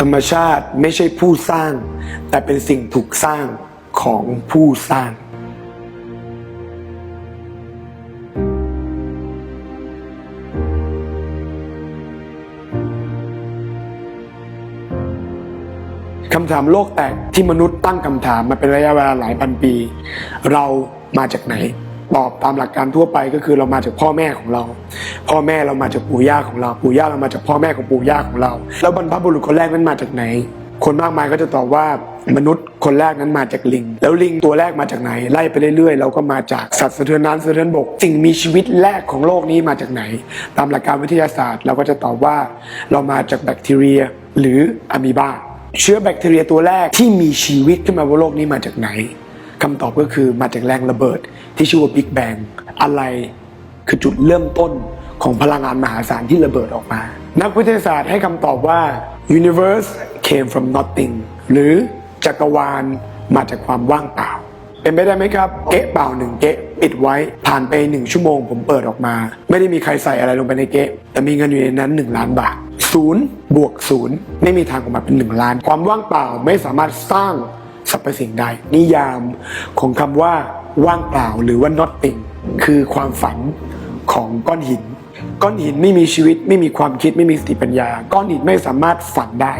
ธรรมชาติไม่ใช่ผู้สร้าง แต่เป็นสิ่งถูกสร้างของผู้สร้าง คำถามโลกแตกที่มนุษย์ตั้งคำถามมาเป็นระยะเวลาหลายพันปี เรามาจากไหน ตอบตามหลักการทั่วไปก็คือเรามาจากพ่อแม่ของเรา พ่อแม่เรามาจากปู่ย่าของเรา ปู่ย่าเรามาจากพ่อแม่ของปู่ย่าของเรา แล้วบรรพบุรุษคนแรกนั้นมาจากไหน คนมากมายก็จะตอบว่ามนุษย์คนแรกนั้นมาจากลิง แล้วลิงตัวแรกมาจากไหน ไล่ไปเรื่อยๆ เราก็มาจากสัตว์สะเทือนน้ำสะเทือนบกสิ่งมีชีวิตแรกของโลกนี้มาจากไหน ตามหลักการวิทยาศาสตร์ เราก็จะตอบว่าเรามาจากแบคทีเรีย หรืออะมีบาเชื้อแบคทีเรียตัวแรกที่มีชีวิตขึ้นมาบนโลกนี้มาจากไหนคำตอบก็คือมาจากแรงระเบิด ที่ชื่อว่าบิ๊กแบงอะไรคือจุดเริ่มต้นของพลังงานมหาศาลที่ระเบิดออกมา นักวิทยาศาสตร์ให้คำตอบว่า universe came from nothing หรือจักรวาลมาจากความว่างเปล่า เป็นไปได้ไหมครับ เก๊ะเปล่าหนึ่งเก๊ะปิดไว้ ผ่านไปหนึ่งชั่วโมงผมเปิดออกมา ไม่ได้มีใครใส่อะไรลงไปในเก๊ะ แต่มีเงินอยู่ในนั้นหนึ่งล้านบาทศูนย์บวกศูนย์ไม่มีทางออกมาเป็นหนึ่งล้าน ความว่างเปล่าไม่สามารถสร้างสรรพสิ่งใดนิยามของคำว่า ว่างเปล่าหรือว่า nothing คือความฝันของก้อนหิน ก้อนหินไม่มีชีวิตไม่มีความคิดไม่มีสติปัญญา ก้อนหินไม่สามารถฝันได้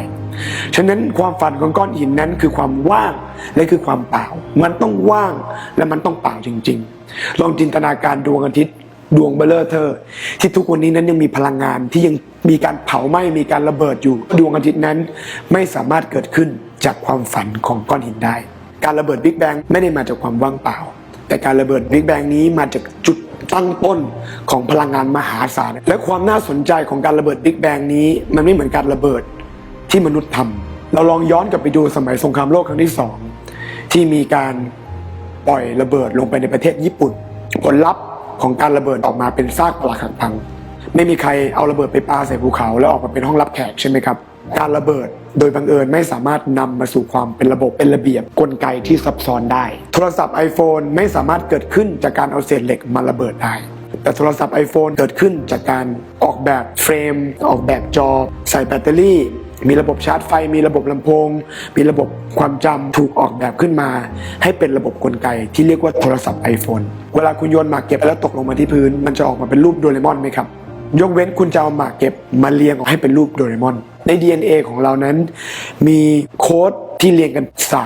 ฉะนั้นความฝันของก้อนหินนั้นคือความว่างและคือความเปล่า มันต้องว่างและมันต้องเปล่าจริง ๆ ลองจินตนาการดวงอาทิตย์ดวงเบลเลอร์เธอ ที่ทุกวันนี้นั้นยังมีพลังงานที่ยังมีการเผาไหม้มีการระเบิดอยู่ ดวงอาทิตย์นั้นไม่สามารถเกิดขึ้นจากความฝันของก้อนหินได้ การระเบิดบิ๊กแบงไม่ได้มาจากความว่างเปล่า แต่การระเบิดบิ๊กแบงนี้มาจากจุดตั้งต้นของพลังงานมหาศาล และความน่าสนใจของการระเบิดบิ๊กแบงนี้ มันไม่เหมือนการระเบิดที่มนุษย์ทำเราลองย้อนกลับไปดูสมัยสงครามโลกครั้งที่สองที่มีการปล่อยระเบิดลงไปในประเทศญี่ปุ่น ผลลัพธ์ของการระเบิดออกมาเป็นซากปรักหักพัง ไม่มีใครเอาระเบิดไปปาใส่ภูเขา แล้วออกมาเป็นห้องรับแขกใช่ไหมครับ การระเบิด โดยบังเอิญไม่สามารถนำมาสู่ความเป็นระบบเป็นระเบียบกลไกที่ซับซ้อนได้ โทรศัพท์ iPhone ไม่สามารถเกิดขึ้นจากการเอาเศษเหล็กมาระเบิดได้แต่โทรศัพท์ iPhone เกิดขึ้นจากการออกแบบเฟรม ออกแบบจอ ใส่แบตเตอรี่มีระบบชาร์จไฟ มีระบบลำโพง มีระบบความจำถูกออกแบบขึ้นมา ให้เป็นระบบกลไกที่เรียกว่าโทรศัพท์ iPhone เวลาคุณโยนหมากเก็บแล้วตกลงมาที่พื้น มันจะออกมาเป็นรูปโดเรมอนไหมครับ ยกเว้นคุณจะเอาหมากเก็บมาเรียงออกให้เป็นรูปโดเรมอน ใน DNA ของเรานั้น มีโค้ดที่เรียงกัน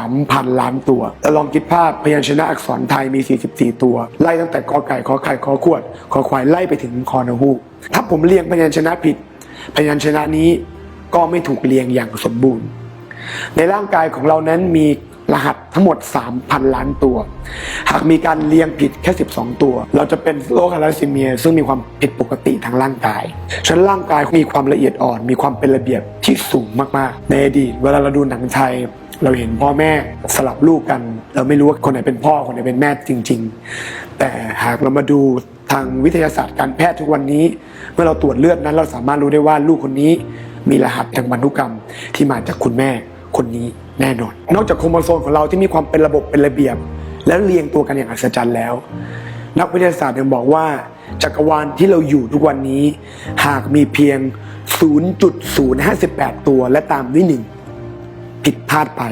3,000 ล้านตัว แล้วลองคิดภาพพยัญชนะอักษรไทยมี 44 ตัว ไล่ตั้งแต่กอไก่ขอไข่ขอขวดขอควายไล่ไปถึงคอนหูถ้าผมเรียงพยัญชนะผิด พยัญชนะนี้ก็ไม่ถูกเรียงอย่างสมบูรณ์ ในร่างกายของเรานั้นมี รหัสทั้งหมด 3,000 ล้านตัว หากมีการเรียงผิดแค่ 12 ตัว เราจะเป็นโรคทาลัสซีเมีย ซึ่งมีความผิดปกติทางร่างกายชั้นร่างกายมีความละเอียดอ่อน มีความเป็นระเบียบที่สูงมากๆ ในอดีตเวลาเราดูหนังไทยเราเห็นพ่อแม่สลับลูกกัน เราไม่รู้ว่าคนไหนเป็นพ่อคนไหนเป็นแม่จริง ๆ แต่หากเรามาดูทางวิทยาศาสตร์การแพทย์ทุกวันนี้ เมื่อเราตรวจเลือดนั้น เราสามารถรู้ได้ว่าลูกคนนี้มีรหัสทางพันธุกรรมที่มาจากคุณแม่คนนี้ แน่นอน นอกจากโครโมโซมของเราที่มีความเป็นระบบเป็นระเบียบ และเรียงตัวกันอย่างอัศจรรย์แล้ว นักวิทยาศาสตร์ยังบอกว่า จักรวาลที่เราอยู่ทุกวันนี้ หากมีเพียง 0.058 ตัวและตามด้วยหนึ่งผิดพลาดไป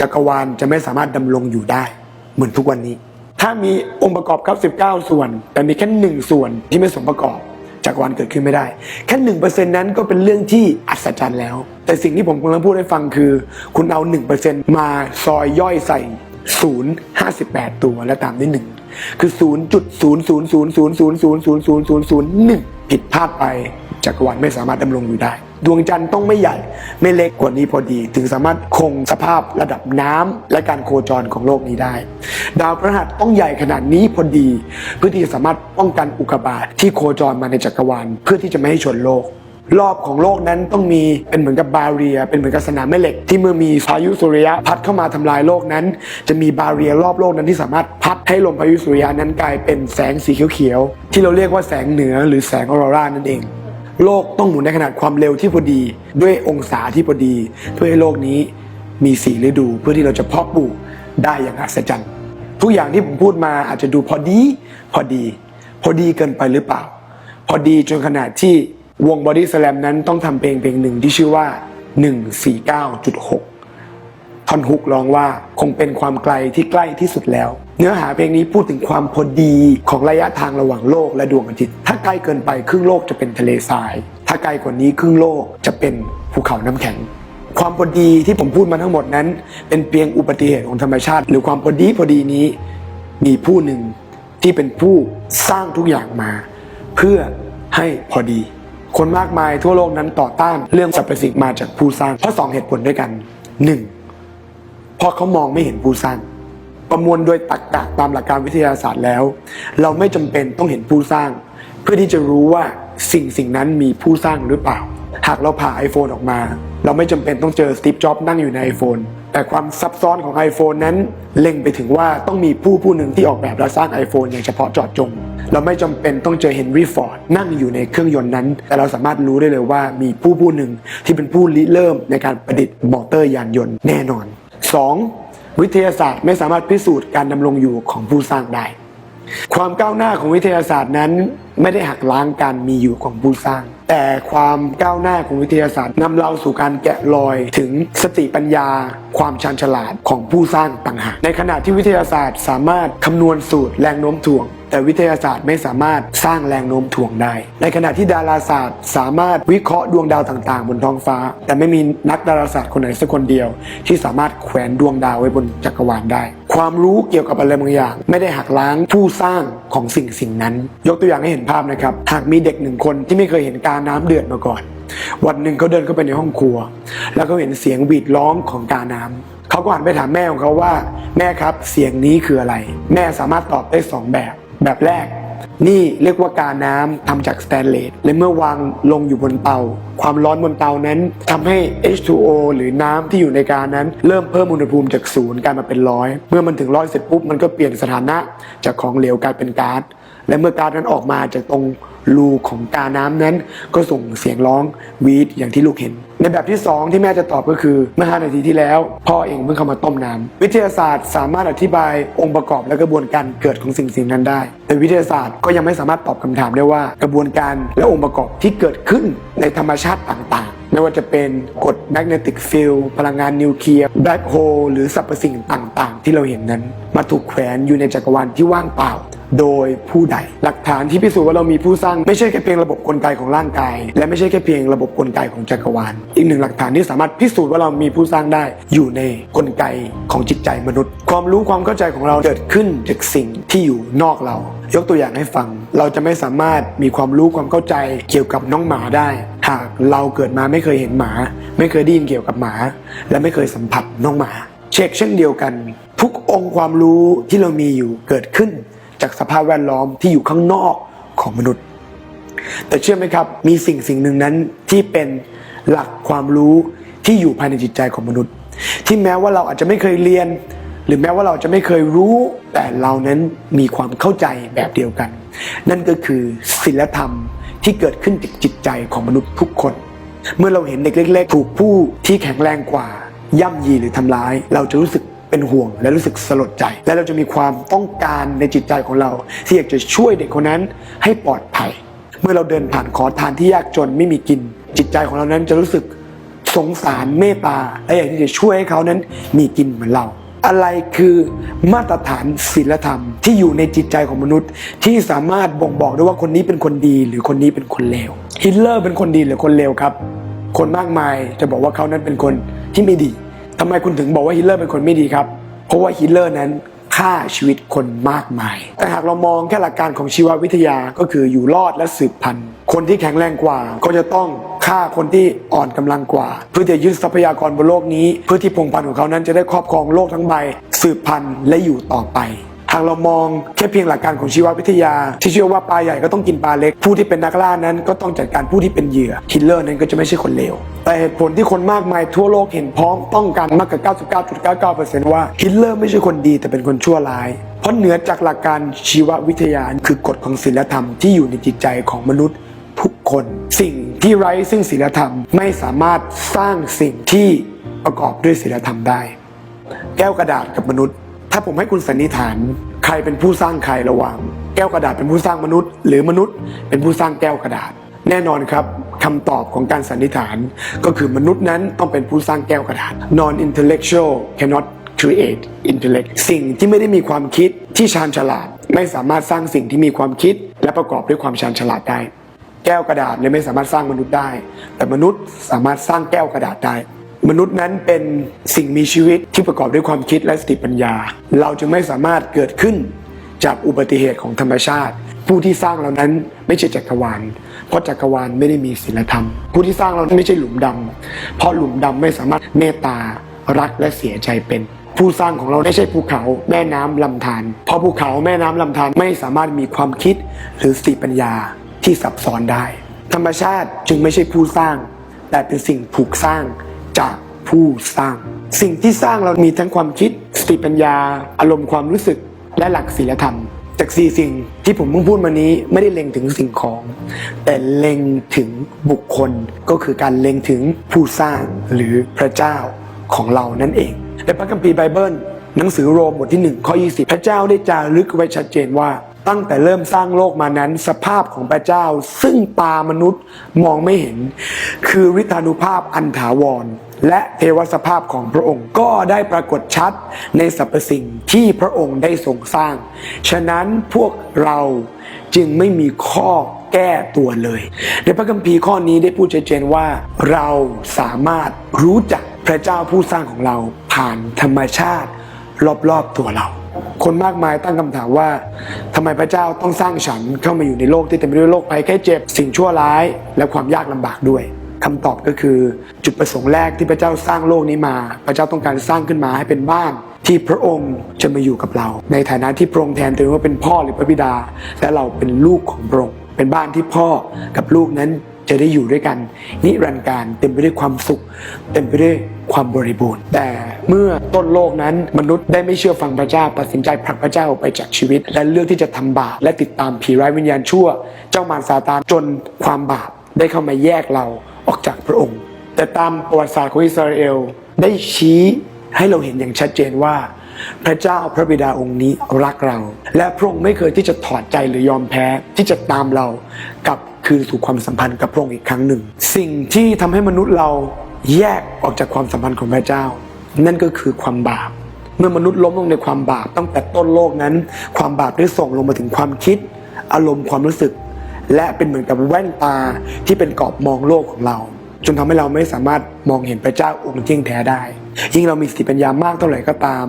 จักรวาลจะไม่สามารถดำรงอยู่ได้ เหมือนทุกวันนี้ ถ้ามีองค์ประกอบ 99 ส่วน แต่มีแค่หนึ่งส่วนที่ไม่สมประกอบ จักรวาลเกิดขึ้นไม่ได้ แค่หนึ่งเปอร์เซ็นนั้นก็เป็นเรื่องที่อัศจรรย์แล้ว แต่สิ่งที่ผมกำลังพูดให้ฟังคือ คุณเอาหนึ่งเปอร์เซ็นมาซอยย่อยใส่ศูนย์ห้าสิบแปดตัวและตามด้วยหนึ่งคือศูนย์จุดศูนย์ศูนย์ศูนย์ศูนย์ศูนย์ศูนย์ศูนย์ศูนย์ศูนย์ศูนย์หนึ่งผิดพลาดไปจักรวาลไม่สามารถดำรงอยู่ได้ ดวงจันทร์ต้องไม่ใหญ่ ไม่เล็กกว่านี้พอดี ถึงสามารถคงสภาพระดับน้ำและการโคจรของโลกนี้ได้ ดาวพฤหัสต้องใหญ่ขนาดนี้พอดี เพื่อที่จะสามารถป้องกันอุกกาบาตที่โคจรมาในจักรวาลเพื่อที่จะไม่ให้ชนโลกรอบของโลกนั้นต้องมีเป็นเหมือนกับบาเรีย เป็นเหมือนกับสนามแม่เหล็ก ที่เมื่อมีพายุสุริยะพัดเข้ามาทำลายโลกนั้น จะมีบาเรียรอบโลกนั้นที่สามารถพัดให้ลมพายุสุริยะนั้นกลายเป็นแสงสีเขียวๆที่เราเรียกว่าแสงเหนือหรือแสงออโรรานั่นเอง โลกต้องหมุนในขนาดความเร็วที่พอดี ด้วยองศาที่พอดี เพื่อให้โลกนี้มีสีฤดูเพื่อที่เราจะเพาะปลูกได้อย่างอัศจรรย์ทุกอย่างที่ผมพูดมาอาจจะดูพอดีพอดี พอดีเกินไปหรือเปล่า พอดีจนขนาดที่วงบอดี้สแลมนั้นต้องทำเพลงเพลงหนึ่งที่ชื่อว่า 149.6 ท่อนฮุกร้องว่าคงเป็นความไกลที่ใกล้ที่สุดแล้ว เนื้อหาเพลงนี้พูดถึงความพอดีของระยะทางระหว่างโลกและดวงอาทิตย์ ถ้าไกลเกินไปครึ่งโลกจะเป็นทะเลทราย ถ้าไกลกว่านี้ครึ่งโลกจะเป็นภูเขาน้ำแข็ง ความพอดีที่ผมพูดมาทั้งหมดนั้น เป็นเพียงอุบัติเหตุของธรรมชาติ หรือความพอดีพอดีนี้ มีผู้หนึ่งที่เป็นผู้สร้างทุกอย่างมา เพื่อให้พอดีคนมากมายทั่วโลกนั้นต่อต้านเรื่องสรรพสิ่งมาจากผู้สร้างเพราะสองเหตุผลด้วยกันหนึ่ง เพราะเขามองไม่เห็นผู้สร้าง ประมวลโดยตรรกะตามหลักการวิทยาศาสตร์แล้ว เราไม่จำเป็นต้องเห็นผู้สร้าง เพื่อที่จะรู้ว่าสิ่งสิ่งนั้นมีผู้สร้างหรือเปล่า หากเราผ่า iPhone ออกมา เราไม่จำเป็นต้องเจอสตีฟจ็อบนั่งอยู่ใน iPhone แต่ความซับซ้อนของ iPhone นั้น เล็งไปถึงว่าต้องมีผู้ผู้หนึ่งที่ออกแบบและสร้าง iPhone อย่างเฉพาะเจาะจง เราไม่จำเป็นต้องเจอเฮนรี่ฟอร์ดนั่งอยู่ในเครื่องยนต์นั้น แต่เราสามารถรู้ได้เลยว่ามีผู้ผู้หนึ่งที่เป็นผู้ริเริ่มในการประดิษฐ์มอเตอร์ยานยนต์แน่นอน 2. วิทยาศาสตร์ไม่สามารถพิสูจน์การดำรงอยู่ของผู้สร้างได้ ความก้าวหน้าของวิทยาศาสตร์นั้นไม่ได้หักล้างการมีอยู่ของผู้สร้าง แต่ความก้าวหน้าของวิทยาศาสตร์นำเราสู่การแกะรอยถึงสติปัญญา ความชาญฉลาดของผู้สร้างต่างหากในขณะที่วิทยาศาสตร์สามารถคำนวณสูตรแรงโน้มถ่วง แต่วิทยาศาสตร์ไม่สามารถสร้างแรงโน้มถ่วงได้ ในขณะที่ดาราศาสตร์สามารถวิเคราะห์ดวงดาวต่างๆ บนท้องฟ้า แต่ไม่มีนักดาราศาสตร์คนไหนสักคนเดียว ที่สามารถแขวนดวงดาวไว้บนจักรวาลได้ ความรู้เกี่ยวกับอะไรบางอย่าง ไม่ได้หักล้างผู้สร้างของสิ่งสิ่งนั้น ยกตัวอย่างให้เห็นภาพนะครับหากมีเด็กหนึ่งคนที่ไม่เคยเห็นการน้ำเดือดมาก่อน วันหนึ่งเขาเดินเข้าไปในห้องครัว แล้วเขาเห็นเสียงหวีดร้องของกาน้ำเขาก็หันไปถามแม่ของเขาว่า แม่ครับเสียงนี้คืออะไร แม่สามารถตอบได้สองแบบ แบบแรก นี่เรียกว่ากาน้ำทำจากสแตนเลสและเมื่อวางลงอยู่บนเตา ความร้อนบนเตานั้นทำให้ H2O หรือน้ำที่อยู่ในกานั้น เริ่มเพิ่มอุณหภูมิจากศูนย์กลายมาเป็นร้อยเมื่อมันถึงร้อยเสร็จปุ๊บมันก็เปลี่ยนสถานะจากของเหลวกลายเป็นก๊าซและเมื่อก๊าซนั้นออกมาจากตรง รูของกาน้ำนั้นก็ส่งเสียงร้องวีดอย่างที่ลูกเห็น ในแบบที่ 2 ที่แม่จะตอบก็คือเมื่อ5นาทีที่แล้ว พ่อเองเพิ่งเข้ามาต้มน้ำวิทยาศาสตร์สามารถอธิบายองค์ประกอบและกระบวนการเกิดของสิ่งสิ่งนั้นได้ แต่วิทยาศาสตร์ก็ยังไม่สามารถตอบคำถามได้ว่า กระบวนการและองค์ประกอบที่เกิดขึ้นในธรรมชาติต่างๆ ไม่ว่าจะเป็นกฎแมกเนติกฟิลพลังงานนิวเคลียร์แบล็คโฮลหรือสรรพสิ่งต่างๆ ที่เราเห็นนั้น มาถูกแขวนอยู่ในจักรวาลที่ว่างเปล่า โดยผู้ใด หลักฐานที่พิสูจน์ว่าเรามีผู้สร้างไม่ใช่แค่เพียงระบบกลไกของร่างกาย และไม่ใช่แค่เพียงระบบกลไกของจักรวาล อีกหนึ่งหลักฐานที่สามารถพิสูจน์ว่าเรามีผู้สร้างได้ อยู่ในกลไกของจิตใจมนุษย์ ความรู้ความเข้าใจของเราเกิดขึ้นจากสิ่งที่อยู่นอกเรา ยกตัวอย่างให้ฟัง เราจะไม่สามารถมีความรู้ความเข้าใจเกี่ยวกับน้องหมาได้ เราเกิดมาไม่เคยเห็นหมา ไม่เคยได้ยินเกี่ยวกับหมา และไม่เคยสัมผัสน้องหมา เช็คเช่นเดียวกัน ทุกองค์ความรู้ที่เรามีอยู่เกิดขึ้น จากสภาพแวดล้อมที่อยู่ข้างนอกของมนุษย์ แต่เชื่อไหมครับ มีสิ่งสิ่งหนึ่งนั้นที่เป็นหลักความรู้ที่อยู่ภายในจิตใจของมนุษย์ ที่แม้ว่าเราอาจจะไม่เคยเรียน หรือแม้ว่าเราจะไม่เคยรู้ แต่เรานั้นมีความเข้าใจแบบเดียวกัน นั่นก็คือศีลธรรม ที่เกิดขึ้นจากจิตใจของมนุษย์ทุกคน เมื่อเราเห็นเด็กเล็ก ๆ ถูกผู้ที่แข็งแรงกว่า ย่ำยีหรือทำร้าย เราจะรู้สึกเป็นห่วง และรู้สึกสลดใจ และเราจะมีความต้องการในจิตใจของเรา ที่อยากจะช่วยเด็กคนนั้นให้ปลอดภัย เมื่อเราเดินผ่านขอทานที่ยากจนไม่มีกิน จิตใจของเรานั้นจะรู้สึกสงสารเมตตาและอยากที่จะช่วยให้เขานั้นมีกินเหมือนเรา อะไรคือมาตรฐานศีลธรรม ที่อยู่ในจิตใจของมนุษย์ ที่สามารถบ่งบอกได้ว่าคนนี้เป็นคนดีหรือคนนี้เป็นคนเลวฮิตเลอร์เป็นคนดีหรือคนเลวครับ คนมากมายจะบอกว่าเขานั้นเป็นคนที่ไม่ดีทำไมคุณถึงบอกว่าฮิตเลอร์เป็นคนไม่ดีครับ เพราะว่าฮิตเลอร์นั้นฆ่าชีวิตคนมากมาย แต่หากเรามองแค่หลักการของชีววิทยาก็คืออยู่รอดและสืบพันธุ์ คนที่แข็งแรงกว่าก็จะต้องฆ่าคนที่อ่อนกำลังกว่า เพื่อจะยึดทรัพยากรบนโลกนี้ เพื่อที่พงพันธุ์ของเขานั้นจะได้ครอบครองโลกทั้งใบ สืบพันธุ์และอยู่ต่อไป หากเรามองแค่เพียงหลักการของชีววิทยา ที่เชื่อว่าปลาใหญ่ก็ต้องกินปลาเล็ก ผู้ที่เป็นนักล่านั้นก็ต้องจัดการผู้ที่เป็นเหยื่อฮิตเลอร์นั้นก็จะไม่ใช่คนเลวแต่เหตุผลที่คนมากมายทั่วโลกเห็นพ้องต้องกันมากกว่า 99.99%ว่าฮิตเลอร์ไม่ใช่คนดีแต่เป็นคนชั่วร้ายเพราะเหนือจากหลักการชีววิทยาคือกฎของศีลธรรมที่อยู่ในจิตใจของมนุษย์ทุกคน สิ่งที่ไร้ซึ่งศีลธรรมไม่สามารถสร้างสิ่งที่ประกอบด้วยศีลธรรมได้ แก้วกระดาษกับมนุษย์ ถ้าผมให้คุณสันนิษฐาน ใครเป็นผู้สร้างใครระหว่าง แก้วกระดาษเป็นผู้สร้างมนุษย์ หรือมนุษย์เป็นผู้สร้างแก้วกระดาษ แน่นอนครับคำตอบของการสันนิษฐานก็คือมนุษย์นั้นต้องเป็นผู้สร้างแก้วกระดาษ non intellectual cannot create intellect สิ่งที่ไม่ได้มีความคิดที่ชาญฉลาด ไม่สามารถสร้างสิ่งที่มีความคิด และประกอบด้วยความชาญฉลาดได้ แก้วกระดาษเลยไม่สามารถสร้างมนุษย์ได้ แต่มนุษย์สามารถสร้างแก้วกระดาษได้ มนุษย์นั้นเป็นสิ่งมีชีวิตที่ประกอบด้วยความคิดและสติปัญญา เราจึงไม่สามารถเกิดขึ้นจากอุบัติเหตุของธรรมชาติ ผู้ที่สร้างเรานั้นไม่ใช่จักรวาล เพราะจักรวาลไม่ได้มีศีลธรรม ผู้ที่สร้างเราไม่ใช่หลุมดำเพราะหลุมดำไม่สามารถเมตตารักและเสียใจเป็น ผู้สร้างของเราไม่ใช่ภูเขาแม่น้ำลำธารเพราะภูเขาแม่น้ำลำธารไม่สามารถมีความคิดหรือสติปัญญาที่ซับซ้อนได้ ธรรมชาติจึงไม่ใช่ผู้สร้าง แต่เป็นสิ่งถูกสร้าง จากผู้สร้าง สิ่งที่สร้างเรามีทั้งความคิด สติปัญญา อารมณ์ความรู้สึก และหลักศีลธรรม จากสี่สิ่งที่ผมเพิ่งพูดมานี้ไม่ได้เล็งถึงสิ่งของ แต่เล็งถึงบุคคลก็คือการเล็งถึงผู้สร้างหรือพระเจ้าของเรานั่นเองในพระคัมภีร์ไบเบิลหนังสือโรมบทที่1ข้อ20 พระเจ้าได้จารึกไว้ชัดเจนว่า ตั้งแต่เริ่มสร้างโลกมานั้น สภาพของพระเจ้า ซึ่งตามนุษย์มองไม่เห็น คือฤทธานุภาพอันถาวร และเทวสภาพของพระองค์ก็ได้ปรากฏชัดในสรรพสิ่งที่พระองค์ได้ทรงสร้าง ฉะนั้นพวกเราจึงไม่มีข้อแก้ตัวเลย ในพระคัมภีร์ข้อนี้ได้พูดชัดเจนว่า เราสามารถรู้จักพระเจ้าผู้สร้างของเราผ่านธรรมชาติรอบๆตัวเรา คนมากมายตั้งคำถามว่าทำไมพระเจ้าต้องสร้างฉันเข้ามาอยู่ในโลกที่เต็มไปด้วยโรคภัยแค่เจ็บสิ่งชั่วร้าย และความยากลำบากด้วยคำตอบก็คือจุดประสงค์แรกที่พระเจ้าสร้างโลกนี้มา พระเจ้าต้องการสร้างขึ้นมาให้เป็นบ้านที่พระองค์จะมาอยู่กับเรา ในฐานะที่พระองค์แทนตัวเองว่าเป็นพ่อหรือพระบิดา และเราเป็นลูกของพระองค์เป็นบ้านที่พ่อกับลูกนั้น จะได้อยู่ด้วยกัน นิรันดร์การเต็มไปด้วยความสุข เต็มไปด้วยความบริบูรณ์ แต่เมื่อต้นโลกนั้นมนุษย์ได้ไม่เชื่อฟังพระเจ้าตัดสินใจผลักพระเจ้าออกไปจากชีวิต และเลือกที่จะทำบาปและติดตามผีร้ายวิญญาณชั่ว เจ้ามารซาตานจนความบาปได้เข้ามาแยกเราออกจากพระองค์ แต่ตามประวัติศาสตร์ของอิสราเอลได้ชี้ให้เราเห็นอย่างชัดเจนว่า พระเจ้าพระบิดาองค์นี้รักเรา และพระองค์ไม่เคยที่จะถอดใจหรือยอมแพ้ที่จะตามเรากับ คืนสู่ความสัมพันธ์กับพระองค์อีกครั้งหนึ่ง สิ่งที่ทำให้มนุษย์เราแยกออกจากความสัมพันธ์ของพระเจ้า นั่นก็คือความบาป เมื่อมนุษย์ล้มลงในความบาปตั้งแต่ต้นโลกนั้น ความบาปได้ส่งลงมาถึงความคิด อารมณ์ความรู้สึก และเป็นเหมือนกับแว่นตาที่เป็นกรอบมองโลกของเรา จนทำให้เราไม่สามารถมองเห็นพระเจ้าองค์จริงแท้ได้ ยิ่งเรามีสติปัญญามากเท่าไหร่ก็ตาม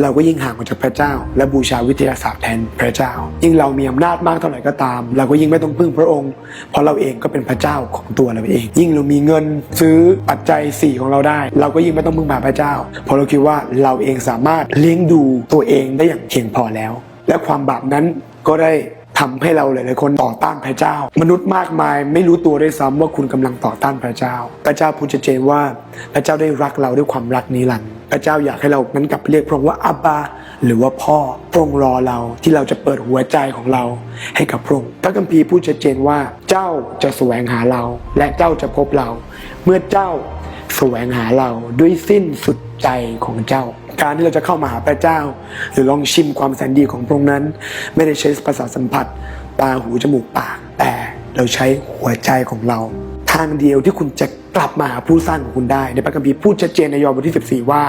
เราก็ยิ่งห่างออกจากพระเจ้า และบูชาวิทยาศาสตร์แทนพระเจ้า ยิ่งเรามีอำนาจมากเท่าไหร่ก็ตาม เราก็ยิ่งไม่ต้องพึ่งพระองค์ เพราะเราเองก็เป็นพระเจ้าของตัวเราเอง ยิ่งเรามีเงินซื้อปัจจัยสี่ของเราได้ เราก็ยิ่งไม่ต้องพึ่งพาพระเจ้า เพราะเราคิดว่าเราเองสามารถเลี้ยงดูตัวเองได้อย่างเพียงพอแล้ว และความบาปนั้นก็ได้ ทำให้เราหลายๆคนต่อต้านพระเจ้า มนุษย์มากมายไม่รู้ตัวด้วยซ้ำว่าคุณกำลังต่อต้านพระเจ้า พระเจ้าพูดชัดเจนว่าพระเจ้าได้รักเราด้วยความรักนิรันดร์พระเจ้าอยากให้เรานั้นกลับเรียกพระองค์ว่าอับบาหรือว่าพ่อพระองค์รอเราที่เราจะเปิดหัวใจของเราให้กับพระองค์พระคัมภีร์พูดชัดเจนว่าเจ้าจะแสวงหาเรา และเจ้าจะพบเรา เมื่อเจ้าแสวงหาเราด้วยสิ้นสุดใจของเจ้า การที่เราจะเข้ามาหาพระเจ้า หรือลองชิมความแสนดีของพระองค์นั้น ไม่ได้ใช้ประสาสัมผัส ตาหูจมูกปาก แต่เราใช้หัวใจของเรา ทางเดียวที่คุณจะกลับมาหาผู้สร้างของคุณได้ ในพระคัมภีร์พูดชัดเจนในยอห์นบทที่ 14 ว่า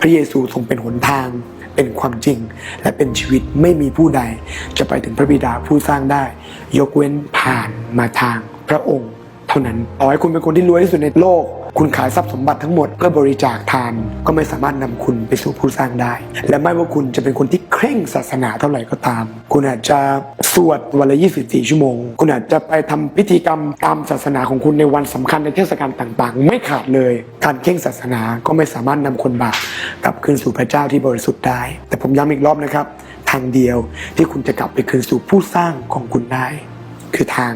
พระเยซูทรงเป็นหนทางเป็นความจริง และเป็นชีวิตไม่มีผู้ใด จะไปถึงพระบิดาผู้สร้างได้ ยกเว้นผ่านมาทางพระองค์ เท่านั้นต่อให้คุณเป็นคนที่รวยที่สุดในโลก คุณขายทรัพย์สมบัติทั้งหมดเพื่อบริจาคทาน ก็ไม่สามารถนำคุณไปสู่ผู้สร้างได้ และไม่ว่าคุณจะเป็นคนที่เคร่งศาสนาเท่าไหร่ก็ตาม คุณอาจจะสวดวันละ 24 ชั่วโมง คุณอาจจะไปทำพิธีกรรมตามศาสนาของคุณในวันสำคัญในเทศกาลต่างๆ ไม่ขาดเลย การเคร่งศาสนาก็ไม่สามารถนำคนบาปกลับคืนสู่พระเจ้าที่บริสุทธิ์ได้ แต่ผมย้ำอีกรอบนะครับ ทางเดียวที่คุณจะกลับไปคืนสู่ผู้สร้างของคุณได้ คือทาง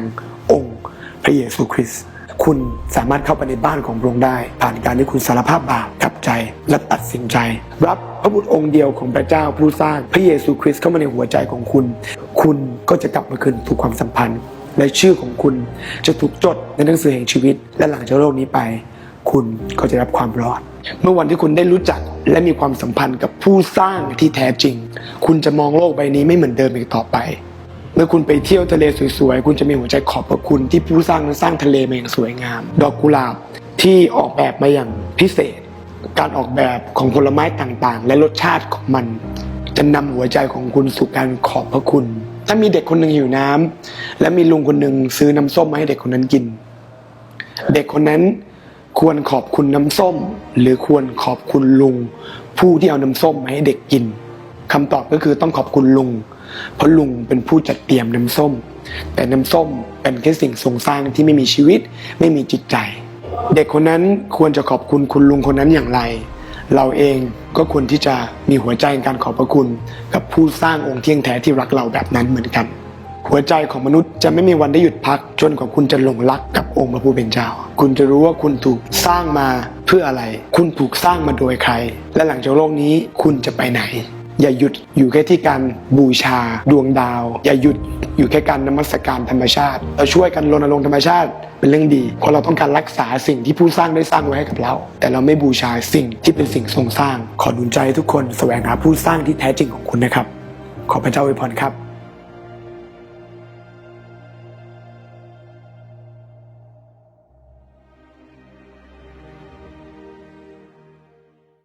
องค์พระเยซูคริสต์ คุณสามารถเข้าไปในบ้านของพระองค์ได้ ผ่านการที่คุณสารภาพบาปกลับใจและตัดสินใจ รับพระบุตรองค์เดียวของพระเจ้าผู้สร้างพระเยซูคริสต์เข้ามาในหัวใจของคุณ คุณก็จะกลับมาคืนสู่ความสัมพันธ์ และชื่อของคุณจะถูกจดในหนังสือแห่งชีวิต และหลังจากโลกนี้ไป คุณก็จะรับความรอด เมื่อวันที่คุณได้รู้จักและมีความสัมพันธ์กับผู้สร้างที่แท้จริง คุณจะมองโลกใบนี้ไม่เหมือนเดิมอีกต่อไป เมื่อคุณไปเที่ยวทะเลสวยๆ คุณจะมีหัวใจขอบพระคุณที่ผู้สร้างนั้นสร้างทะเลมาอย่างสวยงาม ดอกกุหลาบที่ออกแบบมาอย่างพิเศษ การออกแบบของผลไม้ต่างๆ และรสชาติของมัน จะนำหัวใจของคุณสู่การขอบพระคุณ ถ้ามีเด็กคนหนึ่งหิวน้ำและมีลุงคนหนึ่งซื้อน้ำส้มมาให้เด็กคนนั้นกิน เด็กคนนั้นควรขอบคุณน้ำส้ม หรือควรขอบคุณลุง ผู้ที่เอาน้ำส้มมาให้เด็กกินคำตอบก็คือต้องขอบคุณลุง เพราะลุงเป็นผู้จัดเตรียมน้ำส้ม แต่น้ำส้มเป็นแค่สิ่งทรงสร้างที่ไม่มีชีวิต ไม่มีจิตใจ เด็กคนนั้นควรจะขอบคุณคุณลุงคนนั้นอย่างไร เราเองก็ควรที่จะมีหัวใจในการขอบพระคุณกับผู้สร้างองค์เที่ยงแท้ที่รักเราแบบนั้นเหมือนกัน หัวใจของมนุษย์จะไม่มีวันได้หยุดพักจนกว่าคุณจะหลงรักกับองค์พระผู้เป็นเจ้า คุณจะรู้ว่าคุณถูกสร้างมาเพื่ออะไร คุณถูกสร้างมาโดยใคร และหลังจากโลกนี้คุณจะไปไหน อย่าหยุดอยู่แค่ที่การบูชาดวงดาว อย่าหยุดอยู่แค่การนมัสการธรรมชาติ เราช่วยกันรณรงค์ธรรมชาติเป็นเรื่องดีเพราะเราต้องการรักษาสิ่งที่ผู้สร้างได้สร้างไว้ให้กับเรา แต่เราไม่บูชาสิ่งที่เป็นสิ่งทรงสร้าง ขอหนุนใจทุกคนแสวงหาผู้สร้างที่แท้จริงของคุณนะครับ ขอพระเจ้าอวยพรครับ